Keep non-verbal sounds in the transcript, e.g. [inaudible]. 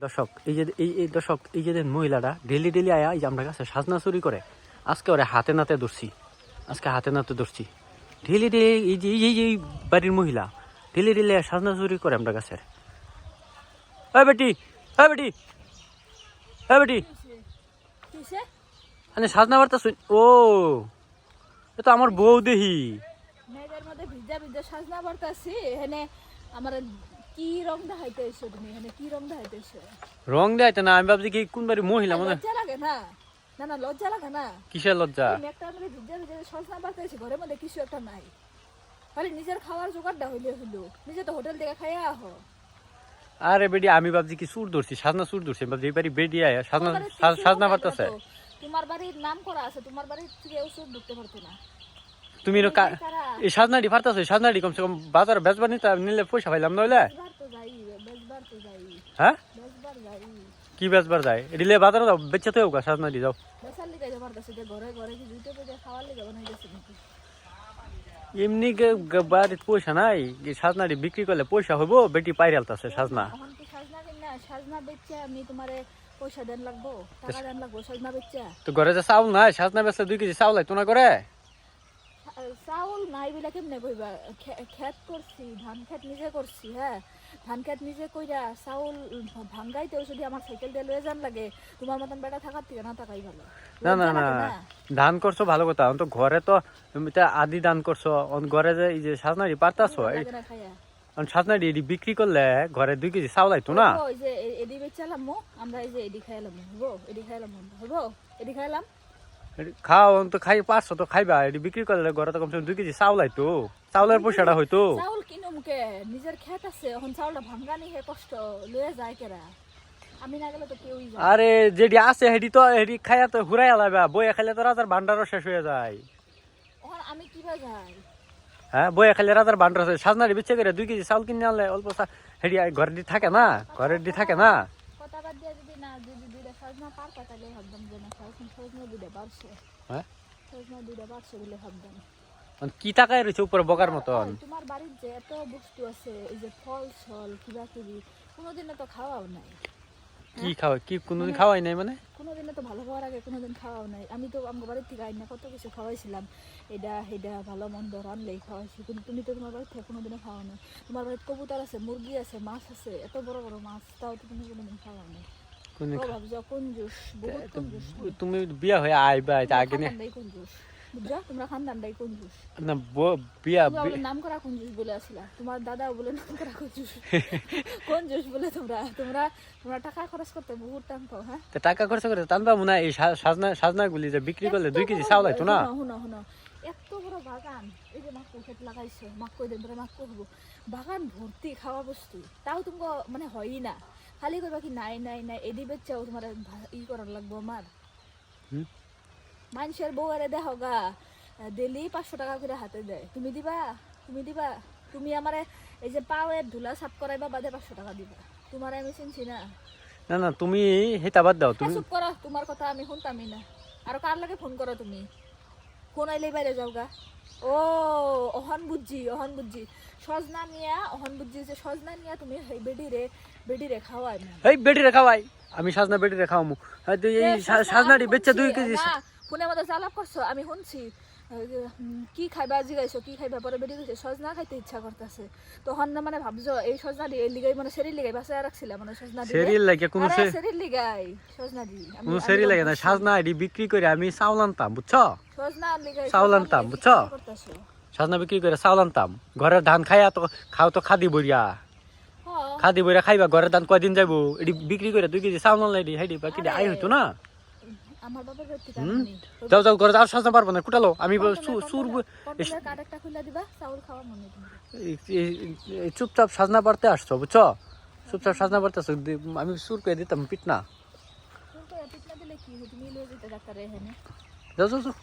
দর্শক এই যে এই এই দর্শক এই যে মহিলাটা ডেলি ডেলি আয়া এই যে আমরা কাছে সাজনা চুরি করে আজকে ওরে হাতে নাতে ধরছি আজকে হাতে নাতে ধরছি। ডেলি ডেলি এই যে এই যে এই বাড়ির মহিলা ডেলি ডেলি সাজনা চুরি করে আমরা কাছে। হ্যাঁ বেটি হ্যাঁ বেটি হ্যাঁ বেটি। মানে সাজনা বার্তা শুন ও এ তো আমার বউ দেহি। মেঘের মধ্যে ভিজা ভিজা সাজনা পড়তাছি এখানে আমার কি রং দেখাইতে এসো তুমি এখানে? কি রং দেখাইতে এসো? রং দেয় না আমি ভাবছি কি কোন বাড়ির মহিলা মানে লজ্জা লাগে না? না না লজ্জা লাগে না। কিসের লজ্জা? এই মেঘটার মধ্যে ভিজা ভিজা সাজনা পড়তেছি ঘরের মধ্যে কিছু একটা নাই। খালি নিজের খাওয়ার জোগাড়টা হইলে হইল। নিজে তো হোটেল থেকে খাইয়া আহো। আরে বেটি আমি ভাবছি কি সুর ধরছি সাজনা সুর ধরছি ভাবছি এই বাড়ি বেটি আয়া সাজনা সাজনা নাই বার্তাছে তোমার বাড়ির নাম করা আছে তোমার বাড়ির থেকে ওষুধ ঢুকতে পারতো না। তুমি কারা? এই সাজনাটি ফারতাছো সাজনাটি কমসে কম বাজার বেচবার নিতে নিলে পয়সা পাইলাম নইলে হ্যাঁ? কি বেচবার যায়? এডিলে বাজারে যাও বেচে তো হোক সাজনাটি যাও। যে এমনি বাড়িতে পয়সা নাই এই সাজনাটি বিক্রি করলে পয়সা হইব বেটি পাইরালতাছে সাজনা। সাজনা বেচে আমি তোমারে পয়সা দেন লাগবো টাকা দেন লাগবো সাজনা বেচে। তো ঘরে যে চাউল নাই সাজনা বেচলে দুই কেজি চাউল তো না করে চাউল নাই বলে কেমনে কইবা খেত করছি ধান খেত নিজে করছি হ্যাঁ ধান খেত নিজে কইরা চাউল ভাঙ্গাইতেও যদি আমার সাইকেল দিয়ে লয়ে যান লাগে। তোমার মতন বেটা থাকার থেকে না থাকাই ভালো। না না না ধান করছ ভালো কথা। তো ঘরে তো তুমি তো আদি দান করছ অন ঘরে যে এই যে সাজনাটি পারতাছো এই লাগে না খাইয়া? অন সাজনাটি এডি বিক্রি করলে ঘরে দুই কেজি চাউল আইতো না? ওই যে এডি বেচালাম মো আমরা এই যে এডি খাইলাম হব এডি খাইলাম হব এডি খাইলাম খাও তো খাই পারছ তো খাইবা। এডি বিক্রি করলে ঘরে তো কমসে কম দুই কেজি চাউল আইতো। চাউলের পয়সাটা হইতো। চাউল কিনুম কে? নিজের খেত আছে এখন চাউলটা ভাঙ্গানি হে কষ্ট লয়ে যায় কেরা? আরে যেটি আছে হেডি তো হেডি খাইয়া তো হুরাই আলাবা বইয়া খাইলে তো রাজার ভান্ডারও শেষ হয়ে যায়। আমি যাই? হ্যাঁ বইয়া খাইলে রাজার ভান্ডার আছে সাজনারি বিচ্ছে করে দুই কেজি চাউল কিনে আনলে অল্প হেডি ঘরে দি থাকে না ঘরের দি থাকে না। কথা বাদ দিয়ে যদি না যদি দুইটা সাজনা পার তাহলে ভাবতাম যে না। হ্যাঁ? অন কি টাকায় রয়েছে উপরে বকার মতন তোমার বাড়ির যে এত বস্তু আছে এই যে ফল ছল কিবা কিবি কোনোদিনও তো খাওয়াও নাই। কি খাওয়াই কি কোনদিন খাওয়াই নাই মানে? কোনোদিনও তো ভালো হওয়ার আগে কোনোদিন খাওয়াও নাই। আমি তো আমার বাড়ির থেকে আইনা কত কিছু খাওয়াইছিলাম। এটা সেটা ভালো মন্দ রানলেই খাওয়াইছি। কিন্তু তুমি তো তোমার বাড়ির থেকে কোনোদিনও খাওয়া নাই। তোমার বাড়িতে কবুতর আছে মুরগি আছে মাছ আছে এত বড় বড় মাছ তাও তো তুমি কোনোদিন খাওয়া নাই। তুমি বিয়া হয়ে আইবা আগে নে। তোমরা খানদানটাই কোন জুস? না ব- বিয়া নাম করা কোন জুস বলে আসলা? তোমার দাদা বলে নাম করা কোন জুস? [laughs] কোন জুস বলে তোমরা? তোমরা তোমরা টাকা খরচ করতে বহুত টান পাও হ্যাঁ? টাকা খরচ করে টানবা মনে হয় এই সাজনা সাজনা গুলি যে বিক্রি করলে দুই কেজি চাউল আইতো না। শুনো এত বড় বাগান। এই যে মাক্কু ক্ষেত লাগাইছো মাক্কু দিন ধরে মাক্কু হব বাগান ভর্তি খাওয়া বস্তু। তাও তুমি মানে হয়ই না। খালি কইবা কি নাই নাই নাই এদি বেচাও তোমার ই করার লাগবো আমার? মানুষের বউয়ারে দেখো গা ডেলি পাঁচশো টাকা করে হাতে দেয়। তুমি দিবা? তুমি দিবা? তুমি আমারে এই যে পাওয়ের ধুলা সাফ করাইবা বাদে পাঁচশো টাকা দিবা। তোমার আমি চিনছি না। না না তুমি হেতা বাদ দাও। হ্যাঁ, তুমি চুপ করো। তোমার কথা আমি শুনতামই না। আর কার লাগে ফোন করো তুমি? ফোন আইলেই বাইরে যাও গা। ও অহন বুঝছি অহন বুঝছি সজনা নিয়া অহন বুঝছি যে সজনা নিয়া তুমি এই বেডি রে খাওয়াই না। এই বেডি রে খাওয়াই। আমি সজনা বেডি রে খাওয়ামু তুই এই সজনাটি বেচে দুই কেজি ফোনে মধ্যে চালাপ করছ আমি শুনছি। কি খাইবা জিগাইছো কি খাইবা পরে বেরিয়ে গেছে সজনা খাইতে ইচ্ছা করতেছে তখন না মানে ভাবছ এই সজনা দিয়ে লিগাই মানে সেরি লিগাই বাসায় রাখছিলাম মানে সজনা দিয়ে সেরিল লাগে কোনো সেরি লিগাই সজনা দি। আমি- কোনো সেরি লাগে না। সাজনা এডি বিক্রি করে আমি চাউল আনতাম বুঝছ? সজনা লিগাই চাউল আনতাম, বুঝছ? সাজনা বিক্রি করে চাউল আনতাম ঘরের ধান খাইয়া তো খাও তো খাদি বরিয়া খাদি বইরা খাইবা ঘরের ধান কয়দিন যাইবো। এডি বিক্রি করে দুই কেজি চাউল আনলে এডি হাইডি বাকি আই হইতো না। আমার বাবার হুম? যাও যাও ঘরে যাও সাজনা পারব না কুটালো। আমি সুর একটা খুলে দিবা চাউল খাওয়া মনে চুপচাপ সাজনা পারতে আসছো বুঝছ? চুপচাপ সাজনা পারতে আসছো আমি সুর করে দিতাম পিট না কিন্তু এপিট না দিলে কি? তুমি লয়ে যেতে ডাক্তারে এখানে। যাও যাও যাও।